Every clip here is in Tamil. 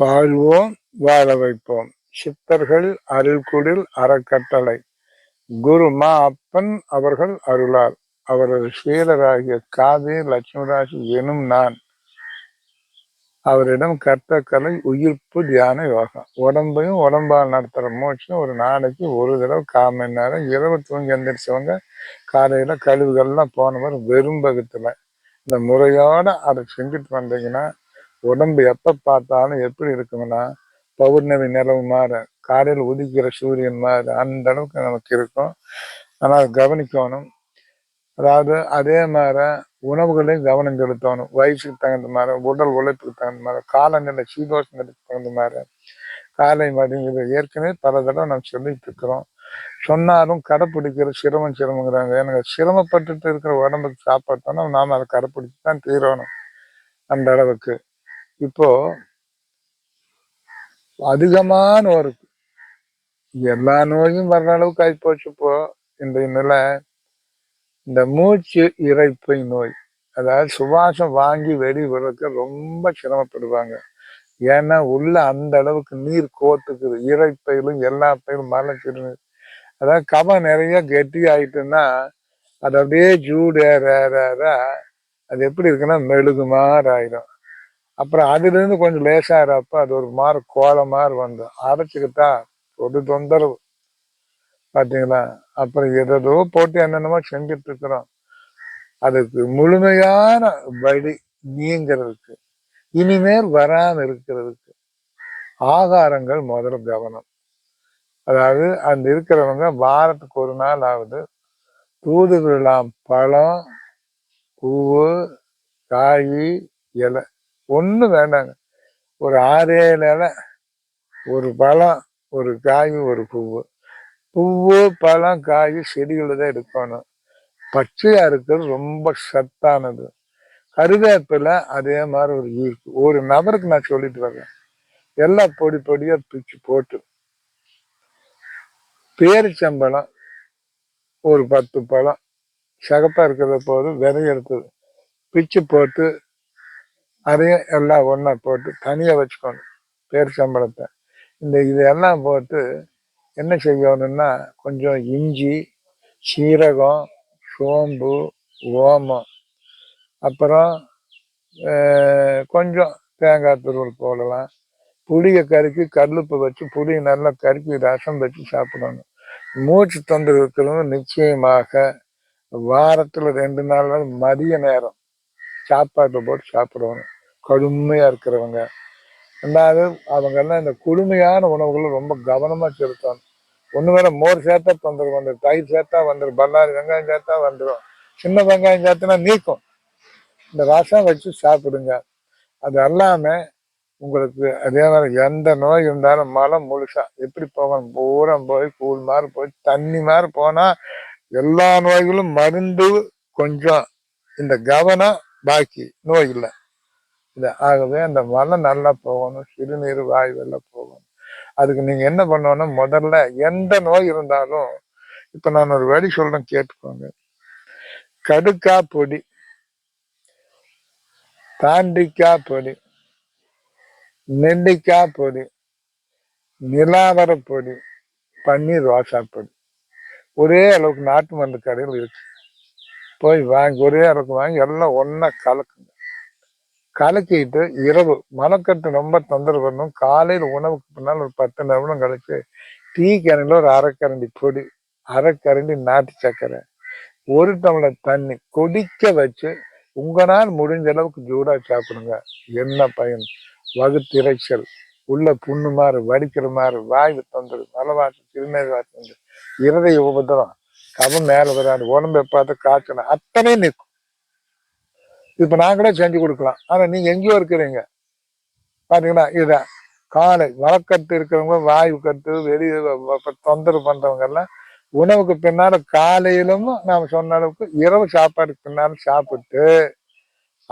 வாழ்வோம் வாழ வைப்போம். சித்தர்கள் அருள்குடில் அறக்கட்டளை. குரு மா அப்பன் அவர்கள் அருளார் அவரது சீடராகிய காவே லட்சுமிராஜ் எனும் நான். அவரிடம் கற்ற கலை உயிர்ப்பு தியான யோகம். உடம்பையும் உடம்பால் நடத்துகிற மூச்சும் ஒரு நாளைக்கு ஒரு தடவை கால் மணி நேரம் இரவு தூங்கி எந்திரிச்சவங்க காலையில் கழிவுகள்லாம் போனவர் வெறும் பகுத்துல இந்த முறையோட அதை செஞ்சுட்டு வந்தீங்கன்னா உடம்பு எப்போ பார்த்தாலும் எப்படி இருக்கும்னா பௌர்ணமி நிலவு மாற காலையில் உதிக்கிற சூரியன் மாதிரி அந்த அளவுக்கு நமக்கு இருக்கும். ஆனால் கவனிக்கணும். அதாவது அதே மாதிரி உணவுகளையும் கவனம் செலுத்தணும். வயசுக்கு தகுந்த மாதிரி உடல் உழைப்புக்கு தகுந்த மாதிரி காலநிலை சீதோஷங்களுக்கு தகுந்த மாதிரி. காலை மதியம் இது ஏற்கனவே பல தடவை நம்ம சொல்லிட்டு இருக்கிறோம். சொன்னாலும் கடைப்பிடிக்கிற சிரமம் சிரமங்கிறாங்க. எனக்கு சிரமப்பட்டுட்டு இருக்கிற உடம்புக்கு சாப்பாட்டோம்னா நாம் அதை கடைப்பிடிச்சு தான் தீரணும். அந்த அளவுக்கு. இப்போ அதிகமான ஒரு எல்லா நோயும் வர்ற அளவுக்கு ஆகி போச்சு இப்போ இந்த நிலை இந்த மூச்சு இறைப்பை நோய். அதாவது சுவாசம் வாங்கி வெளி விடுறதுக்கு ரொம்ப சிரமப்படுவாங்க. ஏன்னா உள்ள அந்த அளவுக்கு நீர் கோத்துக்குது. இறைப்பையிலும் எல்லா பயிலும் மலைச்சிருந்து அதாவது கபம் நிறைய கெட்டி ஆயிட்டுன்னா அது அப்படியே ஜூடு ஏற ஏற ஏற அது எப்படி இருக்குன்னா மெழுகு மாதிரி ஆயிடும் அப்புறம் அதுலேருந்து கொஞ்சம் லேசாகிறப்ப அது ஒரு மாதிரி கோலை மாதிரி வந்து அரைச்சிக்கிட்டா ஒரு தொந்தரவு. பார்த்தீங்களா? அப்புறம் எதோ போட்டு என்னென்னமோ செஞ்சுட்டு இருக்கிறோம் அதுக்கு முழுமையான வழி நீங்கிறதுக்கு இனிமேல் வராமல் இருக்கிறதுக்கு ஆகாரங்கள் முதல்ல கவனம். அதாவது அந்த இருக்கிறவங்க வாரத்துக்கு ஒரு நாள் ஆகுது. தூது பழம் பூவு காய் இலை ஒன்றும் வேண்டாங்க. ஒரு ஆறு ஏழு இலை ஒரு பழம் ஒரு காய் ஒரு பூவு. பூவு பழம் காய் செடிகளை தான் எடுக்கணும். பச்சையாக இருக்கிறது ரொம்ப சத்தானது. கருவேப்பிலை அதே மாதிரி ஒரு ஈர்ப்பு. ஒரு நபருக்கு நான் சொல்லிட்டு வரேன். எல்லாம் பொடி பொடியாக பிச்சு போட்டு. பேரிச்சம்பழம் ஒரு பத்து பழம். சகப்பாக இருக்கிறத போது விதை எடுத்தது பிச்சு போட்டு அதையும் எல்லாம் ஒன்றா போட்டு தனியாக வச்சுக்கணும் பேர் சம்பளத்தை. இந்த இதெல்லாம் போட்டு என்ன செய்யணும்னா கொஞ்சம் இஞ்சி சீரகம் சோம்பு ஓமம். அப்புறம் கொஞ்சம் தேங்காய் துருவல் போடலாம். புளியை கருக்கி கல்லுப்பு வச்சு புளியை நல்லா கருக்கி ரசம் வச்சு சாப்பிடணும். மூச்சு தொந்தரவு இருக்கிறவங்க நிச்சயமாக வாரத்தில் ரெண்டு நாள் மதிய நேரம் சாப்பாட்டை போட்டு சாப்பிடுவாங்க. கடுமையாக இருக்கிறவங்க. ரெண்டாவது அவங்க எல்லாம் இந்த குளுமையான உணவுகளை ரொம்ப கவனமா செலுத்தணும். ஒன்று வேற மோர் சேர்த்தா தொந்தரவு வந்துடும் தயிர் சேர்த்தா வந்துடும் பல்லாரி வெங்காயம் சேர்த்தா வந்துடும் சின்ன வெங்காயம் சேர்த்துனா நீக்கும். இந்த ரசம் வச்சு சாப்பிடுங்க. அது அல்லாமல் உங்களுக்கு அதே மாதிரி எந்த நோய் இருந்தாலும் மலம் முழுசா எப்படி போகணும்? பூரா போய் கூழ் மாதிரி போய் தண்ணி மாதிரி போனால் எல்லா நோய்களும் மருந்து கொஞ்சம். இந்த கவனம் பாக்கி நோய் இல்லை இல்லை ஆகவே அந்த மலம் நல்லா போகணும் சிறுநீர் வாயுவெல்லாம் போகணும். அதுக்கு நீங்கள் என்ன பண்ணணும் முதல்ல எந்த நோய் இருந்தாலும் இப்போ நான் ஒரு வழி சொல்கிறேன் கேட்டுக்கோங்க. கடுக்கா பொடி. தாண்டிக்காய் பொடி. நெல்லிக்காய் பொடி. நிலாவர பொடி. பன்னீர் ரோசா பொடி. ஒரே அளவுக்கு நாட்டு மருந்து கடையில் இருக்கு. போய் வாங்கி ஒரே அளவுக்கு வாங்கி எல்லாம் ஒன்றா கலக்குங்க. கலக்கிட்டு இரவு மலக்கட்டு ரொம்ப தொந்தரவு பண்ணும். காலையில் உணவுக்கு பின்னால் ஒரு பத்து நிமிடம் கழிச்சு டீ கரண்டியில் ஒரு அரைக்கரண்டி பொடி அரைக்கரண்டி நாட்டு சர்க்கரை ஒரு டம்ளர் தண்ணி கொதிக்க வச்சு உங்களால் முடிஞ்ச அளவுக்கு ஜூடா சாப்பிடுங்க. என்ன பயன்? வகுத்திரைச்சல். உள்ள புண்ணு மாறு வடிக்கிற மாதிரி வாய்வு தொந்தரவு மலவாசம் சிறுநீர் வாசம் இருதய உபதிரம் அவன் மேலே வராது உடம்பை பார்த்து காய்ச்சல் அத்தனை நிற்கும். இப்ப நான் கூட செஞ்சு கொடுக்கலாம். ஆனா நீங்க எங்கேயோ இருக்கிறீங்க. பார்த்தீங்கன்னா இதான் காலை வழக்கத்து இருக்கிறவங்க வாயு கட்டு வெளியே தொந்தரவு பண்றவங்க எல்லாம் உணவுக்கு பின்னால காலையிலும் நாம சொன்ன அளவுக்கு இரவு சாப்பாடுக்கு பின்னால் சாப்பிட்டு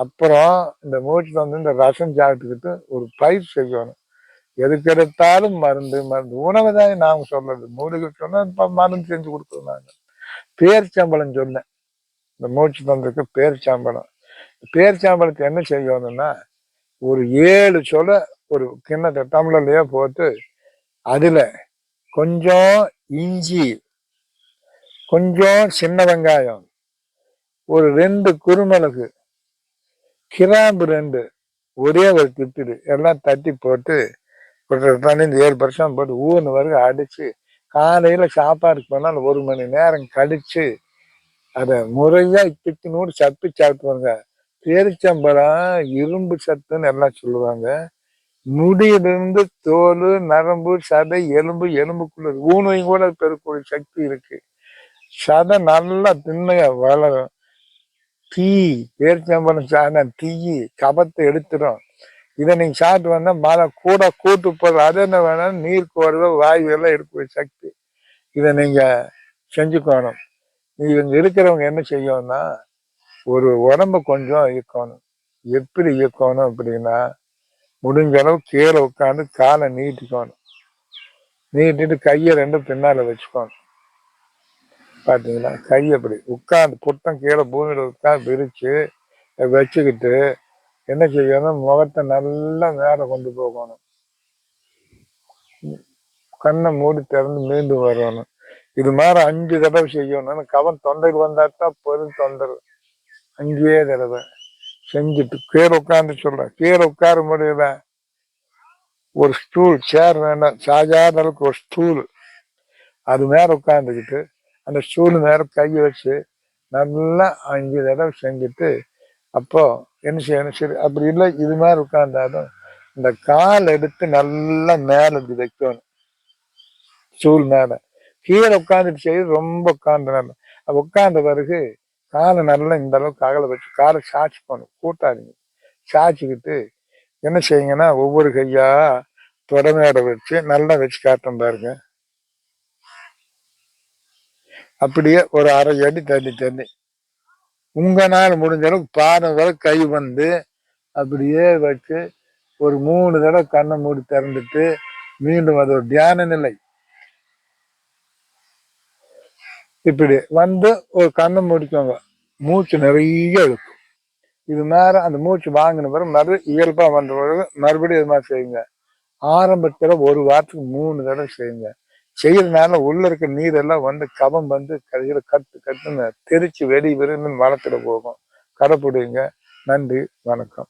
அப்புறம் இந்த மூச்சு வந்து இந்த ரசம் சாப்பிட்டுக்கிட்டு ஒரு பயிர் செய்யணும். எதுக்கு எடுத்தாலும் மருந்து மருந்து. உணவு தான் நாம சொல்றது. மூலிகை சொன்னா மருந்து செஞ்சு கொடுக்குறோம் நாங்கள் பேர்ச்சாம்பழம் சொன்னேன். இந்த மூச்சு தந்திருக்கு பேர்ச்சாம்பழம். பேர்ச்சாம்பழத்தை என்ன செய்யணும்னா ஒரு ஏழு சொல ஒரு கிண்ணத்தை டம்ளர்லயே போட்டு அதில் கொஞ்சம் இஞ்சி கொஞ்சம் சின்ன வெங்காயம் ஒரு ரெண்டு குருமிளகு கிராம்பு ரெண்டு ஒரே ஒரு திட்டுடு எல்லாம் தட்டி போட்டு ஒரு பன்னெண்டு ஏழு பர்சன்ட் போட்டு ஊன்னு வரைக்கும் அடித்து காலையில சாப்பாடுக்கு போனால் ஒரு மணி நேரம் கழித்து அதை முறையா இப்பிட்டு நூறு சப்பி சாப்பிடுவாங்க பேரிச்சம்பழம் இரும்பு சத்துன்னு எல்லாம் சொல்லுவாங்க. முடியிலிருந்து தோல் நரம்பு சதை எலும்பு எலும்புக்குள்ள ஊனையும் கூட பெருக்கூடிய சக்தி இருக்கு. சதை நல்லா திண்ணையா வளரும். தீ பேரிச்சம்பழம் சாதம் தீ கபத்தை எடுத்துடும் இதை நீங்க சாப்பிட்டு வந்தா மழை கூட கூட்டு போடுற அது என்ன வேணாலும் நீர் கோர்வை வாயு எல்லாம் எடுக்கக்கூடிய சக்தி. இதை நீங்க செஞ்சுக்கணும். இவங்க இருக்கிறவங்க என்ன செய்யணும்னா ஒரு உடம்ப கொஞ்சம் இயக்கணும். எப்படி இயக்கணும் அப்படின்னா முடிஞ்ச அளவு கீழே உட்காந்து காலை நீட்டிக்கணும். நீட்டிட்டு கையை ரெண்டும் பின்னால வச்சுக்கணும். பார்த்தீங்களா கை அப்படி உட்காந்து புட்டம் கீழே பூமியில உட்காந்து விரிச்சு வச்சுக்கிட்டு என்ன செய்யணும்? முகத்தை நல்லா மேல கொண்டு போகணும். கண்ணை மூடி திறந்து மீண்டும் வரணும். இது மாதிரி அஞ்சு தடவை செய்யணும் கவன் தொண்டைக்கு வந்தாத்தான் பெரும் தொண்டர் அஞ்சே தடவை. செஞ்சுட்டு கீழே உட்காந்து சொல்றேன் கீழே உட்கார முடியல. ஒரு ஸ்டூல் சேர் வேண்டாம். சாதாரண அளவுக்கு ஒரு ஸ்டூல் அது மேல உட்காந்துக்கிட்டு அந்த ஸ்டூல் மேல கையை வச்சு நல்லா அஞ்சு தடவை செஞ்சுட்டு அப்போ என்ன செய்யணும் சரி அப்படி இல்லை இது மாதிரி உட்கார்ந்தாலும் இந்த கால் எடுத்து நல்லா மேல இப்படி வைக்கணும். சூழ் மேல. கீழே உட்காந்துட்டு செய்ய ரொம்ப உட்கார்ந்து நல்லா உட்கார்ந்த பிறகு காலை நல்லா இந்த அளவுக்கு அகல வச்சு காலை சாட்சி போகணும் கூட்டாதீங்க. சாய்ச்சிக்கிட்டு என்ன செய்யுங்கன்னா ஒவ்வொரு கையா தொடமேட வச்சு நல்லா வச்சு காட்டம் பாருங்க. அப்படியே ஒரு அரை அடி தள்ளி தள்ளி. உங்களால் முடிஞ்ச அளவுக்கு பாதம் வரை கை வந்து அப்படியே வச்சு ஒரு மூணு தடவை கண்ணை மூடி திறந்துட்டு மீண்டும் அது ஒரு தியான நிலை. இப்படி வந்து ஒரு கண்ணை மூடிக்கோங்க. மூச்சு நிறைய இருக்கும் இது மாதிரி அந்த மூச்சு வாங்கின பிறகு மறு இயல்பா வந்த பிறகு மறுபடியும் இது மாதிரி செய்யுங்க. ஆரம்பத்தில் ஒரு வாரத்துக்கு மூணு தடவை செய்யுங்க. செய்யறதுனால உள்ள இருக்க நீர் எல்லாம் வந்து கபம் வந்து கடைசியில் கட்டு கட்டுன்னு தெரிச்சு வெடி விருந்து மரத்துல போகும். கடைப்பிடிங்க. நன்றி. வணக்கம்.